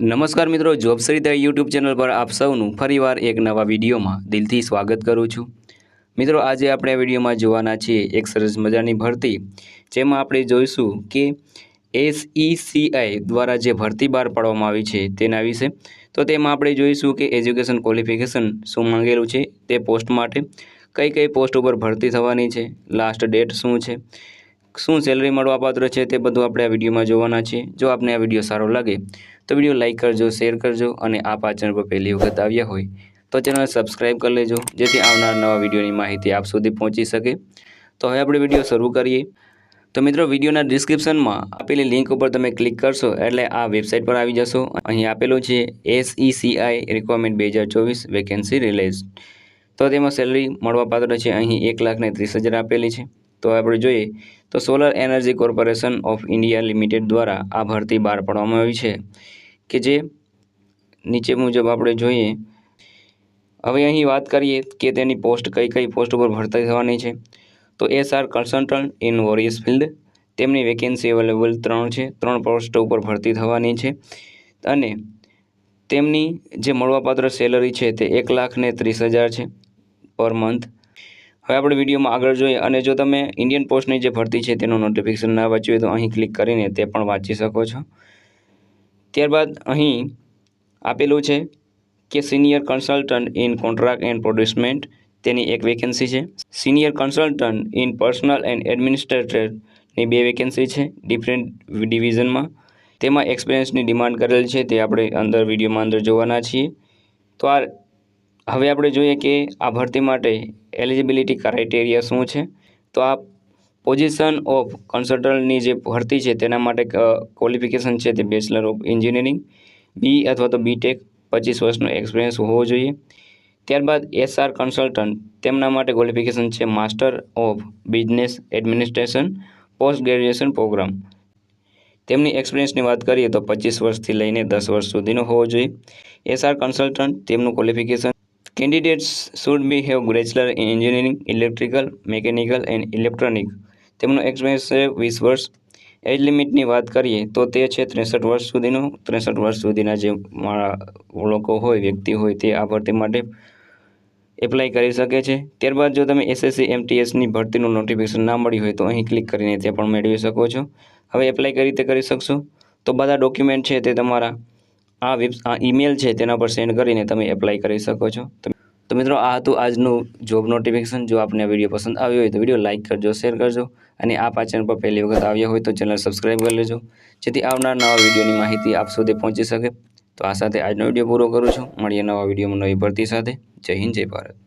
નમસ્કાર મિત્રો, job Sarita YouTube channel પર આપ સૌનું ફરીવાર એક નવા વિડીયોમાં દિલથી સ્વાગત કરું છું. મિત્રો, આજે આપણે આ વિડીયોમાં જોવાના છીએ એક સરસ મજાની ભરતી, જેમાં આપણે જોઈશું કે એસઈસીઆઈ દ્વારા જે ભરતી બહાર પાડવામાં આવી છે તેના વિશે. તો તેમાં આપણે જોઈશું કે એજ્યુકેશન ક્વોલિફિકેશન શું માંગેલું છે, તે પોસ્ટ માટે કઈ કઈ પોસ્ટ ઉપર ભરતી થવાની છે, લાસ્ટ ડેટ શું છે શું સેલરી મળવાપાત્ર છે તે બધું આપણે આ વિડીયોમાં જોવાના છે જો આપને આ વીડિયો સારો લાગે, તો વીડિયો લાઇક કરજો શેર કરજો અને આ ચેનલ પર પહેલી વખત આવ્યા હોય, તો ચેનલ સબસ્ક્રાઈબ કરી લેજો, જેથી આવનાર નવા વિડીયોની માહિતી આપ સુધી પહોંચી શકે. તો હવે આપણે વીડિયો શરૂ કરીએ. તો મિત્રો, વિડીયોના ડિસ્ક્રિપ્શનમાં આપેલી લિંક ઉપર તમે ક્લિક કરશો, એટલે આ વેબસાઇટ પર આવી જશો. અહીં આપેલું છે એસઈસીઆઈ રિક્વાયરમેન્ટ બે હજાર ચોવીસ વેકેન્સી રિલીઝ તો તેમાં સેલરી મળવાપાત્ર છે, અહીં એક લાખને ત્રીસ હજાર આપેલી છે. તો આપણે જોઈએ તો solar energy corporation of India limited દ્વારા આ ભરતી બહાર પાડવામાં આવી છે કે જે નીચે મુજબ આપણે જોઈએ. હવે અહીં વાત કરીએ કે તેની પોસ્ટ કઈ કઈ પોસ્ટ ઉપર ભરતી થવાની છે. તો S R consultant in various field તેમની વેકેન્સી અવેલેબલ ત્રણ છે, ત્રણ પોસ્ટ ઉપર ભરતી થવાની છે. અને તેમની જે મળવાપાત્ર સેલરી છે તે એક લાખ ત્રીસ હજાર છે પર મંથ હવે આપણે વિડીયોમાં આગળ જોઈએ અને જો તમે ઇન્ડિયન પોસ્ટની જે ભરતી છે તેનું નોટિફિકેશન ના વાંચ્યું હોય તો અહીં ક્લિક કરીને તે પણ વાંચી શકો છો. ત્યારબાદ અહીં આપેલું છે કે senior consultant in contract and procurement તેની એક વેકેન્સી છે. Senior consultant in personnel and એડમિનિસ્ટ્રેટરની બે વેકેન્સી છે ડિફરન્ટ ડિવિઝનમાં તેમાં એક્સપિરિયન્સની ડિમાન્ડ કરેલ છે તે આપણે અંદર વિડીયોમાં અંદર જોવાના છીએ. તો આ હવે આપણે જોઈએ કે આ ભરતી માટે એલિજિબિલિટી ક્રાઇટેરિયા શું છે? તો આ પોઝિશન ઓફ કન્સલ્ટન્ટની જે ભરતી છે, તેના માટે ક્વોલિફિકેશન છે તે બેચલર ઓફ એન્જિનિયરિંગ બી અથવા તો બીટેક પચીસ વર્ષનો એક્સપિરિયન્સ હોવો જોઈએ. ત્યારબાદ એસઆર કન્સલ્ટન્ટ તેમના માટે ક્વોલિફિકેશન છે master of business administration post graduation programme તેમની એક્સપિરિયન્સની વાત કરીએ તો પચીસ વર્ષથી લઈને દસ વર્ષ સુધીનો હોવો જોઈએ. એસઆર કન્સલ્ટન્ટ તેમનું qualification candidates should be have bachelor in engineering electrical mechanical and electronic તેમનો એક્સપિરિયન્સ છે વીસ વર્ષ. એજ લિમિટની વાત કરીએ તો તે છે ત્રેસઠ વર્ષ સુધીનો. ત્રેસઠ વર્ષ સુધીના જે મારા લોકો હોય, વ્યક્તિ હોય તે આ ભરતી માટે એપ્લાય કરી શકે છે. ત્યારબાદ જો તમે એસએસસી એમટીએસની ભરતીનું નોટિફિકેશન ના મળ્યું હોય તો અહીં ક્લિક કરીને તે પણ મેળવી શકો છો. હવે એપ્લાય કઈ રીતે કરી શકશો? તો બધા ડોક્યુમેન્ટ છે તે તમારા આ વેબ આ ઈમેલ છે તેના પર સેન્ડ કરીને તમે એપ્લાય કરી શકો છો. તો મિત્રો આ હતું આજનું જોબ નોટિફિકેશન. જો આપને વીડિયો પસંદ આવ્યો હોય તો વીડિયો લાઇક કરજો, શેર કરજો અને આ ચેનલ પર પહેલી વખત આવ્યા હોય તો ચેનલ સબસ્ક્રાઈબ કરી લેજો. જેથી આવનાર નવા વિડીયોની માહિતી આપ સુધી પહોંચી શકે. તો આ સાથે આજનો વીડિયો પૂરો કરું છું. મળીએ નવા વિડીયોમાં નવી ભરતી સાથે. જય હિન્દ, જય ભારત.